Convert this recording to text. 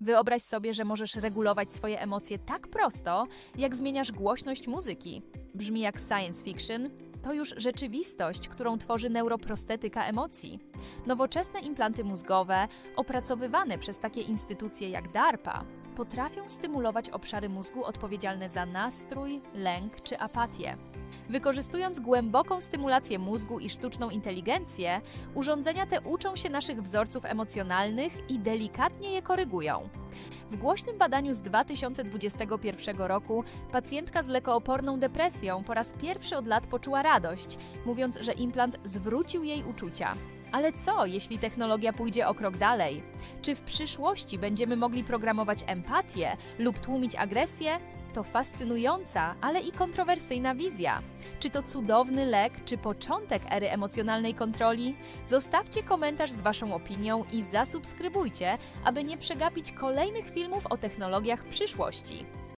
Wyobraź sobie, że możesz regulować swoje emocje tak prosto, jak zmieniasz głośność muzyki. Brzmi jak science fiction, to już rzeczywistość, którą tworzy neuroprostetyka emocji. Nowoczesne implanty mózgowe, opracowywane przez takie instytucje jak DARPA, potrafią stymulować obszary mózgu odpowiedzialne za nastrój, lęk czy apatię. Wykorzystując głęboką stymulację mózgu i sztuczną inteligencję, urządzenia te uczą się naszych wzorców emocjonalnych i delikatnie je korygują. W głośnym badaniu z 2021 roku pacjentka z lekooporną depresją po raz pierwszy od lat poczuła radość, mówiąc, że implant zwrócił jej uczucia. Ale co, jeśli technologia pójdzie o krok dalej? Czy w przyszłości będziemy mogli programować empatię lub tłumić agresję? To fascynująca, ale i kontrowersyjna wizja. Czy to cudowny lek, czy początek ery emocjonalnej kontroli? Zostawcie komentarz z Waszą opinią i zasubskrybujcie, aby nie przegapić kolejnych filmów o technologiach przyszłości.